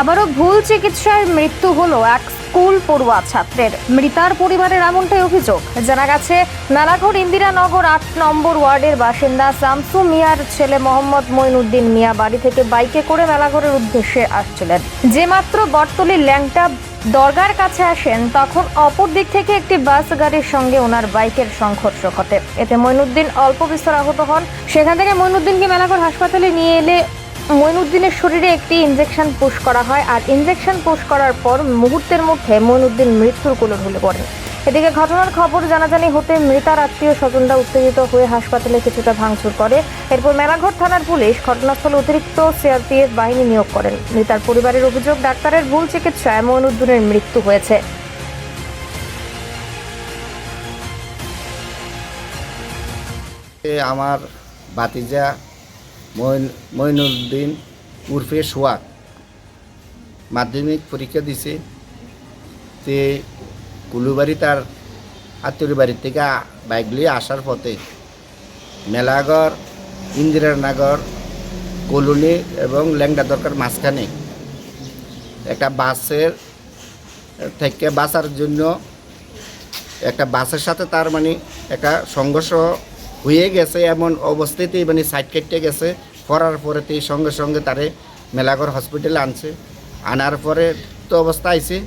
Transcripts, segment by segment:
আবারও ভুল চিকিৎসায় মৃত্যু হলো এক স্কুল পড়ুয়া ছাত্রের। মৃতার পরিবারের এমনটাই অভিযোগ। জানা গেছে মেলাঘর ইন্দিরানগর আট নম্বর ওয়ার্ডের বাসিন্দা শামসু মিয়ার ছেলে মোহাম্মদ মঈনুদ্দিন মিয়া বাড়ি থেকে বাইকে করে মেলাঘরের উদ্দেশ্যে আসছিলেন। যে মাত্র বটতলির ল্যাংটা দরগার কাছে আসেন, তখন অপর দিক থেকে একটি বাস গাড়ির সঙ্গে ওনার বাইকের সংঘর্ষ ঘটে। এতে মঈনুদ্দিন অল্প বিস্তর আহত হন। সেখান থেকে মঈনুদ্দিনকে মেলাঘর হাসপাতালে নিয়ে এলে মঈনুদ্দিনের শরীরে একটি ইনজেকশন পুশ করা হয় আর ইনজেকশন পুশ করার পর মুহূর্তের মধ্যে মঈনুদ্দিন মৃত্যুর কোলে ঢলে পড়েন এদিকে ঘটনার খবর জানাজানি হতে মৃতার আত্মীয় স্বজনরা উত্তেজিত হয়ে হাসপাতালে কিছুটা ভাঙচুর করে। এরপর মেলাঘর থানার পুলিশ ঘটনাস্থলে অতিরিক্ত সিআরপিএফ বাহিনী নিয়োগ করেন। মৃতার পরিবারের অভিযোগ, ডাক্তারের ভুল চিকিৎসায় মঈনুদ্দিনের মৃত্যু হয়েছে। আমার মইন মইনুদ্দিন উর্ফে সোয়াক মাধ্যমিক পরীক্ষা দিছে তে কুলুবাড়ি তার আত্মীয় বাড়ির থেকে বাইক নিয়ে আসার পথে মেলাগড় ইন্দিরানগর কলোনি এবং ল্যাংডা দরকার মাঝখানে একটা বাসের, থেকে বাঁচার জন্য একটা বাসের সাথে তার মানে একটা সংঘর্ষ হয়ে গেছে এমন অবস্থাতেই মানে সাইড কেটে গেছে। করার পরেতেই সঙ্গে সঙ্গে তারে মেলাঘর হসপিটালে আনছে। আনার পরে তো অবস্থা আইছে।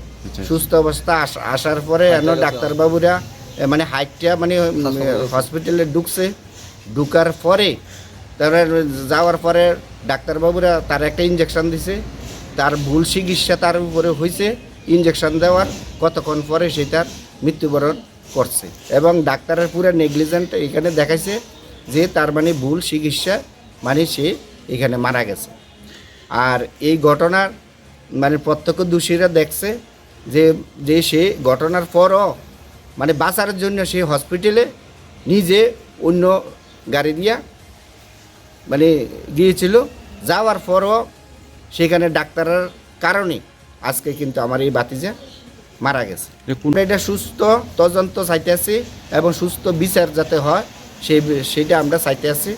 সুস্থ অবস্থা আস- আসার পরে এন ডাক্তারবাবুরা মানে হাইটটা মানে হসপিটালে ঢুকছে। ঢুকার পরে তারপরে যাওয়ার পরে ডাক্তারবাবুরা তার একটা ইঞ্জেকশন দিছে। তার ভুল চিকিৎসা তার উপরে হয়েছে ইঞ্জেকশন দেওয়ার কতক্ষণ পরে সে তার মৃত্যুবরণ করছে। এবং ডাক্তারের পুরো নেগলিজেন্ট এখানে দেখাইছে যে তার মানে ভুল চিকিৎসা মানে সে এখানে মারা গেছে। আর এই ঘটনার মানে প্রত্যক্ষ দোষীরা দেখছে যে যে সে ঘটনার পরও মানে বাঁচার জন্য সে হসপিটালে নিজে অন্য গাড়ি দিয়া মানে গিয়েছিল। যাওয়ার পরও সেখানে ডাক্তারের কারণে। আজকে কিন্তু আমার এই বাতিজা মারা গেছে। এটা সুস্থ তদন্ত চাইতে এবং সুস্থ বিচার যাতে হয় সেই সেটা আমরা চাইতে আছি